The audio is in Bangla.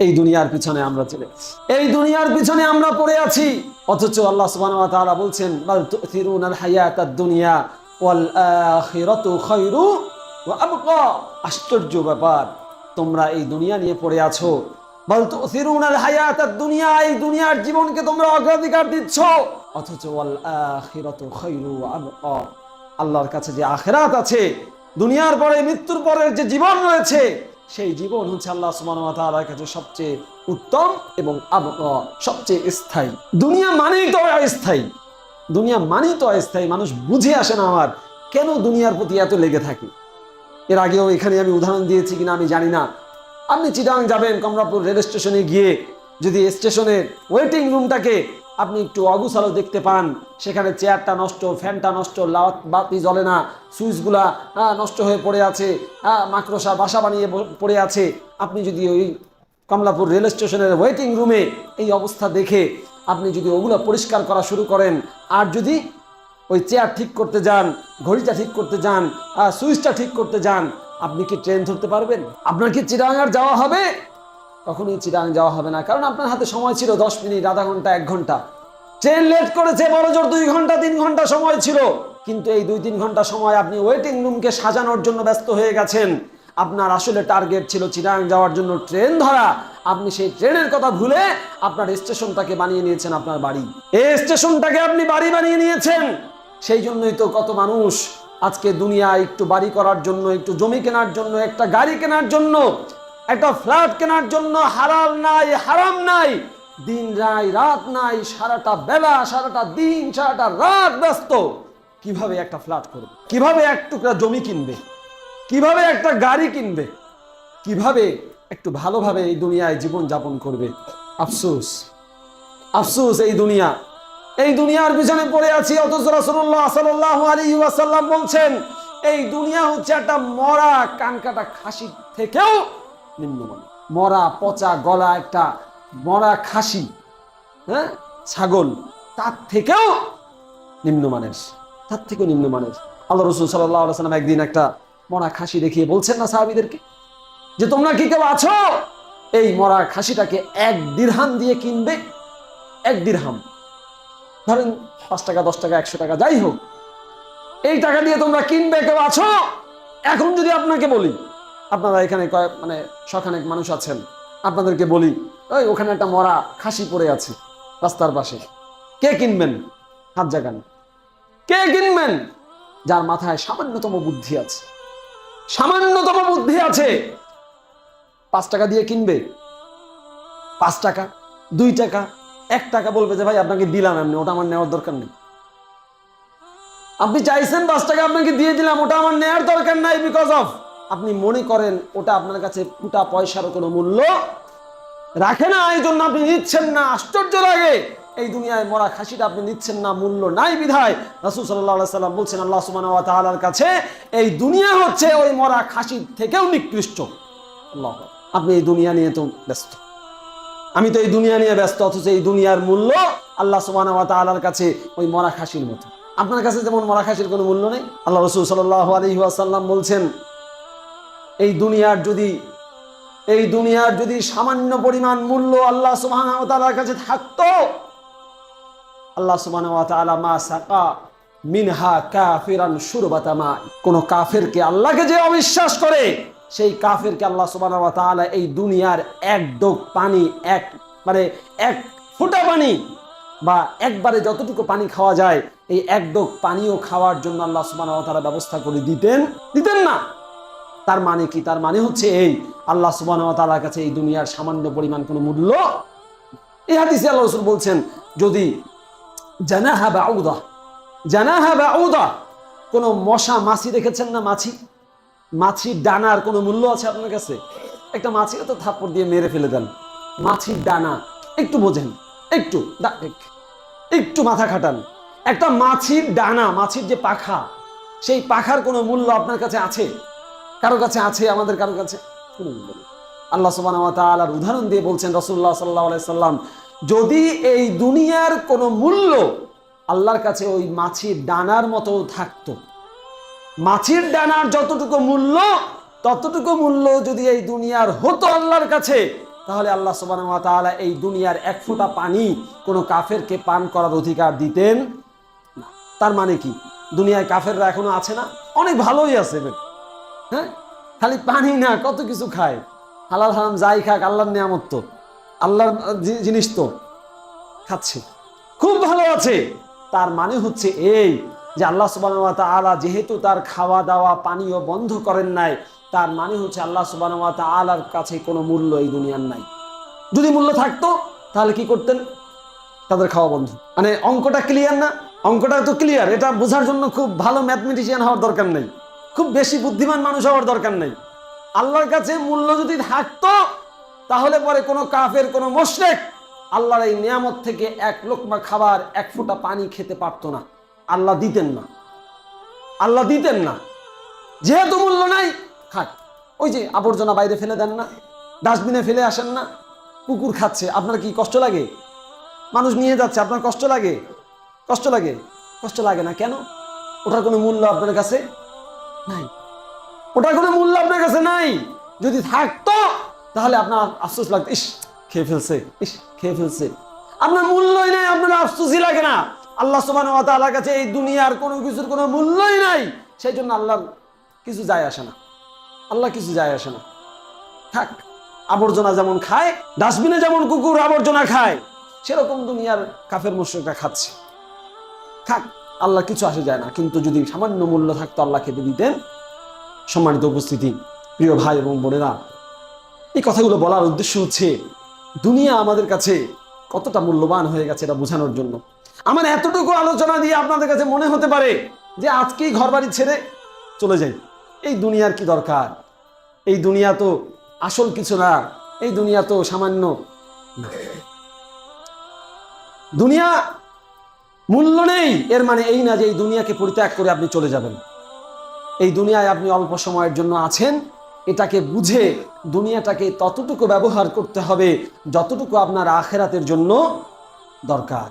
এই দুনিয়ার পিছনে আমরা চলে এই দুনিয়ার পিছনে আমরা পড়ে আছি। অথচ আল্লাহ তাআলা বলছেন দুনিয়া আশ্চর্য ব্যাপার, তোমরা এই দুনিয়া নিয়ে পড়ে আছো। দুনিয়া এই দুনিয়ার জীবনকে তোমরা অগ্রাধিকার দিচ্ছ। অথচ আল্লাহর কাছে যে আখেরাত আছে, দুনিয়ার পরে মৃত্যুর পরের যে জীবন রয়েছে সেই জীবন হচ্ছে আল্লাহ সুবহানাহু কাছে সবচেয়ে উত্তম এবং সবচেয়ে স্থায়ী। দুনিয়া মানেই তো অস্থায়ী। দুনিয়া মানেই তো অস্থায়ী, মানুষ বুঝে আসে না আমার কেন দুনিয়ার প্রতি এত লেগে থাকে। এর আগেও এখানে আমি উদাহরণ দিয়েছি কিনা আমি জানি না। আপনি চিটাং যাবেন কমলাপুর রেল স্টেশনে গিয়ে যদি স্টেশনের ওয়েটিং রুমটাকে আপনি একটু অগুছালো দেখতে পান। সেখানে চেয়ারটা নষ্ট, ফ্যানটা নষ্ট লাওয়াত বাতি জ্বলে না, সুইচগুলা নষ্ট হয়ে পড়ে আছে মাকড়সা, বাসা বানিয়ে পড়ে আছে। আপনি যদি ওই কমলাপুর রেল স্টেশনের ওয়েটিং রুমে এই অবস্থা দেখে আপনি যদি ওগুলো পরিষ্কার করা শুরু করেন, আর যদি ওই চেয়ার ঠিক করতে যান, ঘড়িটা ঠিক করতে যান সুইচটা ঠিক করতে যান, আপনি কি ট্রেন ধরতে পারবেন? আপনার কি চিরাঙ্গার যাওয়া হবে? কখনোই চিরাং যাওয়া হবে না। কারণ আপনার হাতে সময় ছিল দশ মিনিট, আধা ঘণ্টা, এক ঘণ্টা। ট্রেন লেট করেছে, বড় জোর দুই ঘণ্টা, তিন ঘণ্টা সময় ছিল। কিন্তু এই দুই, তিন ঘণ্টা সময় আপনি ওয়েটিং রুমকে সাজানোর জন্য ব্যস্ত হয়ে গেছেন। আপনার আসলে টার্গেট ছিল চিরাং যাওয়ার জন্য ট্রেন ধরা। আপনি সেই ট্রেনের কথা ভুলে আপনার স্টেশনটাকে বানিয়ে নিয়েছেন আপনার বাড়ি। এই স্টেশনটাকে আপনি বাড়ি বানিয়ে নিয়েছেন। সেই জন্যই তো কত মানুষ আজকে দুনিয়ায় একটু বাড়ি করার জন্য, একটু জমি কেনার জন্য, একটা গাড়ি কেনার জন্য একটা ফ্ল্যাট কেনার জন্য হালাল নাই, হারাম নাই, দিন নাই, রাত নাই, সারাটা বেলা, সারাটা দিন, সারাটা রাত ব্যস্ত। কীভাবে একটা ফ্ল্যাট করবে? কীভাবে এক টুকরা জমি কিনবে? কীভাবে একটা গাড়ি কিনবে? কীভাবে একটু ভালোভাবে এই দুনিয়ায় জীবন যাপন করবে? আফসোস আফসোস এই দুনিয়া। এই দুনিয়ার পিছনে পড়ে আছি, অথচ বলছেন, এই দুনিয়া হচ্ছে একটা মরা কানকাটা খাসি থেকেও নিম্নমানের মরা পচা গলা একটা মরা খাসি হ্যাঁ? ছাগল, তার থেকেও নিম্নমানের, তার থেকেও নিম্নমানের। আল্লাহ রসুল সাল্লাহ সাল্লাম একদিন একটা মরা খাসি দেখিয়ে বলছেন না সাহাবিদেরকে, যে তোমরা কি কেউ আছো? এই মরা খাসিটাকে এক দিরহাম দিয়ে কিনবে, এক দিরহাম। ধরেন পাঁচ টাকা, দশ টাকা, একশো টাকা, যাই হোক। এই টাকা দিয়ে তোমরা কিনবে, কেউ আছো? এখন যদি আপনাকে বলি আপনারা এখানে কয়েক মানে শখানেক মানুষ আছেন। আপনাদেরকে বলি ওই ওখানে একটা মরা খাসি পড়ে আছে রাস্তার পাশে। কে কিনবেন? হাত জাগান। কে কিনবেন? যার মাথায় সামান্যতম বুদ্ধি আছে। সামান্যতম বুদ্ধি আছে। পাঁচ টাকা দিয়ে কিনবে? পাঁচ টাকা? দুই টাকা? এক টাকা বলবে যে, ভাই, আপনাকে দিলাম এমনি, ওটা আমার নেওয়ার দরকার নেই। আপনি চাইছেন পাঁচ টাকা আপনাকে দিয়ে দিলাম, ওটা আমার নেওয়ার দরকার নাই বিকজ অফ আপনি মনে করেন ওটা আপনার কাছে ফুটা পয়সারও কোনো মূল্য? রাখে না, এই জন্য আপনি নিচ্ছেন না। আশ্চর্য লাগে। এই দুনিয়ায় মরা খাসিটা আপনি নিচ্ছেন না, মূল্য নাই বিধায়। রাসুল সাল্লাহ সাল্লাম বলছেন, আল্লাহ সুমান তাআলার কাছে এই দুনিয়া হচ্ছে ওই মরা খাসির থেকেও নিকৃষ্ট। আল্লাহ আপনি এই দুনিয়া নিয়ে তো ব্যস্ত। আমি তো এই দুনিয়া নিয়ে ব্যস্ত, অথচ এই দুনিয়ার মূল্য আল্লাহ সুবাহ তাআলার কাছে ওই মরা খাসির মতো। আপনার কাছে যেমন মরা খাসির কোনো মূল্য নেই? আল্লাহ রসুল সাল্লাহ আলহি আসাল্লাম বলছেন এই দুনিয়ার যদি, এই দুনিয়ার যদি সামান্য পরিমাণ মূল্য আল্লাহ সুবাহ তাআলার কাছে থাকতো, আল্লাহ সুবাহ মা সাকা মিনহা কাফিরান সুরবাতা মা, কোন কাফেরকে আল্লাহকে যে অবিশ্বাস করে, সেই কাফেরকে আল্লাহ তাআলা এই দুনিয়ার এক ডোক পানি, এক মানে এক ফোঁটা পানি বা একবারে যতটুকু পানি খাওয়া যায়, এই এক ডোক পানিও খাওয়ার জন্য আল্লাহ তাআলা ব্যবস্থা করে দিতেন দিতেন না। তার মানে কি? তার মানে হচ্ছে এই, আল্লাহ সুবহানাহু ওয়া তাআলার কাছে এই দুনিয়ার সামান্য পরিমাণ কোনো মূল্য? এই হাদিসে আল্লাহ রাসূল বলছেন, যদি জানাহা বাউদা জানাহা বাউদা, কোনো মশা মাছি দেখেছেন না মাছি? মাছির ডানার কোনো মূল্য আছে আপনার কাছে? একটা মাছিকে তো থাপ্পড় দিয়ে মেরে ফেলে দেন। মাছির ডানা, একটু বোঝেন, একটু একটু মাথা খাটান। একটা মাছির ডানা, মাছির যে পাখা, সেই পাখার কোনো মূল্য আপনার কাছে আছে? কারও কাছে আছে, আমাদের কারও কাছে আল্লাহ সুবাহ তাআলার উদাহরণ দিয়ে বলছেন রসুল্লাহ সাল্লাহ সাল্লাম যদি এই দুনিয়ার কোনো মূল্য আল্লাহর কাছে ওই মাছির ডানার মতো থাকতো, মাছির ডানার যতটুকু মূল্য, ততটুকু মূল্য যদি এই দুনিয়ার হতো আল্লাহর কাছে, তাহলে আল্লাহ তাআলা এই দুনিয়ার এক ফোঁটা পানি কোনো কাফেরকে পান করার অধিকার দিতেন। তার মানে কি দুনিয়ায় কাফেররা এখনও আছে না অনেক ভালোই আছে। হ্যাঁ? খালি পানি না, কত কিছু খায়। হালাল হারাম যাই খাক, আল্লাহর নিয়ামত তো। আল্লাহর জিনিস তো। খাচ্ছে। খুব ভালো আছে। তার মানে হচ্ছে এই যে আল্লাহ সুবহানাহু ওয়া তাআলা যেহেতু তার খাওয়া দাওয়া পানীয় বন্ধ করেন নাই, তার মানে হচ্ছে আল্লাহ সুবহানাহু ওয়া তাআলার কাছে কোনো মূল্য এই দুনিয়ার নাই। যদি মূল্য থাকতো, তাহলে কি করতেন? তাদের খাওয়া বন্ধ। মানে অঙ্কটা ক্লিয়ার না? অঙ্কটা তো ক্লিয়ার এটা বোঝার জন্য খুব ভালো ম্যাথমেটিশিয়ান হওয়ার দরকার নেই। খুব বেশি বুদ্ধিমান মানুষ হওয়ার দরকার নেই। আল্লাহর কাছে মূল্য যদি থাকতো, তাহলে পরে কোনো কাফের, কোনো মোশরেক আল্লাহর এই নিয়ামত থেকে এক লোকমা খাবার, এক ফোঁটা পানি খেতে পারতো না। আল্লাহ দিতেন না। আল্লাহ দিতেন না। যেহেতু মূল্য নাই, খাক। ওই যে আবর্জনা বাইরে ফেলে দেন না, ডাস্টবিনে ফেলে আসেন না, কুকুর খাচ্ছে। আপনার কি কষ্ট লাগে? মানুষ নিয়ে যাচ্ছে, আপনার কষ্ট লাগে? কষ্ট লাগে? কষ্ট লাগে না কেন? ওটার কোনো মূল্য আপনার কাছে? নাই। ওটার কোনো মূল্য আপনার কাছে নাই। যদি থাকতো, তাহলে আপনার আফসোস লাগতো। ইস, খেয়ে ফেলছে, ইস, খেয়ে ফেলছে। আপনার মূল্যই নাই, আপনার আফসোসই লাগে না। আল্লাহ সুবান তাআলার কাছে এই দুনিয়ার কোনো কিছুর কোনো মূল্যই নাই। সেই জন্য আল্লাহ কিছু যায় আসে না। আল্লাহ কিছু যায় আসে না। থাক, আবর্জনা যেমন খায়, ডাস্টবিনে যেমন কুকুর আবর্জনা খায়, সেরকম দুনিয়ার কাফের মুশ্রিকরা খাচ্ছে। থাক আল্লাহ কিছু আসে যায় না। কিন্তু যদি সামান্য মূল্য থাকতো আল্লাহ খেতে দিতেন। সম্মানিত উপস্থিতি, প্রিয় ভাই এবং বোনেরা, এই কথাগুলো বলার উদ্দেশ্য হচ্ছে, দুনিয়া আমাদের কাছে কতটা মূল্যবান হয়ে গেছে এটা বোঝানোর জন্য। আমার এতটুকু আলোচনা দিয়ে আপনাদের কাছে মনে হতে পারে যে আজকেই ঘর বাড়ি ছেড়ে চলে যাই। এই দুনিয়ার কি দরকার? এই দুনিয়া তো আসল কিছু না, এই দুনিয়া তো সামান্য দুনিয়া মূল্য নেই। এর মানে এই না যে এই দুনিয়াকে পরিত্যাগ করে আপনি চলে যাবেন। এই দুনিয়ায় আপনি অল্প সময়ের জন্য আছেন। এটাকে বুঝে দুনিয়াটাকে ততটুকু ব্যবহার করতে হবে যতটুকু আপনার আখেরাতের জন্য দরকার।